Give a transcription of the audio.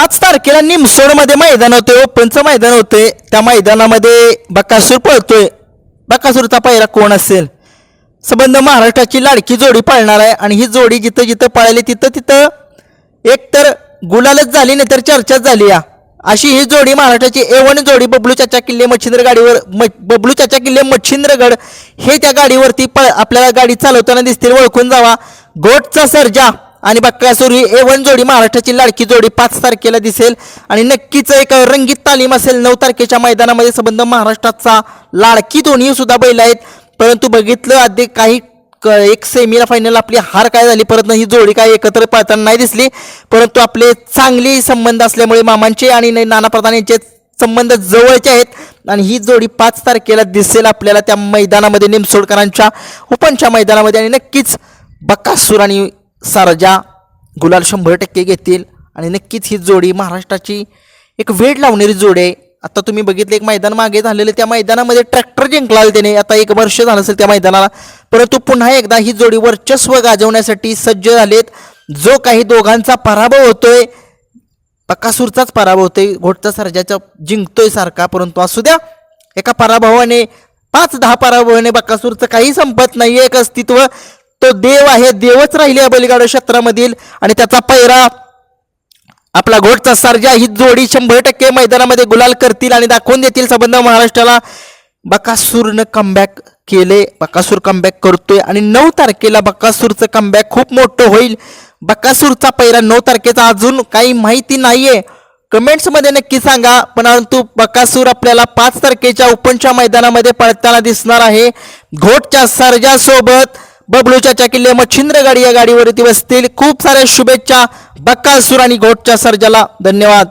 पाच तारखेला निमसोडमध्ये मैदान होते ओपनचं मैदान होते त्या मैदानामध्ये बकासूर पळतोय. बकासूरचा पहिला कोण असेल? संबंध महाराष्ट्राची लाडकी जोडी पाळणार आहे आणि ही जोडी जिथं जिथं पळाली तिथं तिथं एक तर गुलालच झाली नाही तर चर्चाच झाली या. अशी ही जोडी महाराष्ट्राची एवन जोडी बबलू चाचा किल्ले मच्छिंद्र गाडीवर म बबलू चाचा किल्ले मच्छिंद्रगड हे त्या गाडीवरती पळ आपल्याला गाडी चालवताना दिसतील ओळखून जावा. गोटचा सर्जा. आणि बक्कासूर ही एवन जोडी महाराष्ट्राची लाडकी जोडी पाच तारखेला दिसेल. आणि नक्कीच एक रंगीत तालीम असेल नऊ तारखेच्या मैदानामध्ये संबंध महाराष्ट्राचा लाडकी दोन्ही सुद्धा बैल आहेत. परंतु बघितलं आधी काही क एक सेमीला फायनल आपली हार काय झाली परत ही जोडी काय एकत्र पळताना नाही दिसली. परंतु आपले चांगले संबंध असल्यामुळे मामांचे आणि न- नाना प्रधान यांचे संबंध जवळचे आहेत. आणि ही जोडी पाच तारखेला दिसेल आपल्याला त्या मैदानामध्ये निमसोडकरांच्या उपांच्या मैदानामध्ये. आणि नक्कीच बक्कासूर आणि सारजा गुलाल शंभर टक्के घेतील. आणि नक्कीच ही जोडी महाराष्ट्राची एक वेळ लावणारी जोडी आहे. आता तुम्ही बघितलं एक मैदान मागे झालेलं त्या मैदानामध्ये ट्रॅक्टर जिंकला त्याने. आता एक वर्ष झालं असेल त्या मैदानाला. परंतु पुन्हा एकदा ही जोडी वर्चस्व गाजवण्यासाठी सज्ज झालेत. जो काही दोघांचा पराभव होतोय पकासूरचाच पराभव होतोय. घोटचा सर्जाचा जिंकतोय सारखा परंतु असू द्या एका पराभवाने पाच दहा पराभवाने बकासूरचं काही संपत नाही एक अस्तित्व. तो देव आहे देवच राहिले या बलिगाड क्षेत्रामधील. आणि त्याचा पैरा आपला घोटचा सर्जा ही जोडी शंभर टक्के मैदानामध्ये गुलाल करतील आणि दाखवून देतील संबंध महाराष्ट्राला. बकासूरनं कमबॅक केले बकासूर कमबॅक करतोय आणि नऊ तारखेला बकासूरचं कमबॅक खूप मोठं होईल. बकासूरचा पहिला नऊ तारखेचा अजून काही माहिती नाहीये. कमेंट्समध्ये नक्की सांगा परंतु बकासूर आपल्याला पाच तारखेच्या ओपनच्या मैदानामध्ये पळताना दिसणार आहे. घोटच्या सर्जासोबत बबलूच्या किल्ले मच्छिंद्र गाडी या गाडीवरती बसतील. खूप साऱ्या शुभेच्छा बक्कासूर आणि घोटच्या सर्जाला. धन्यवाद.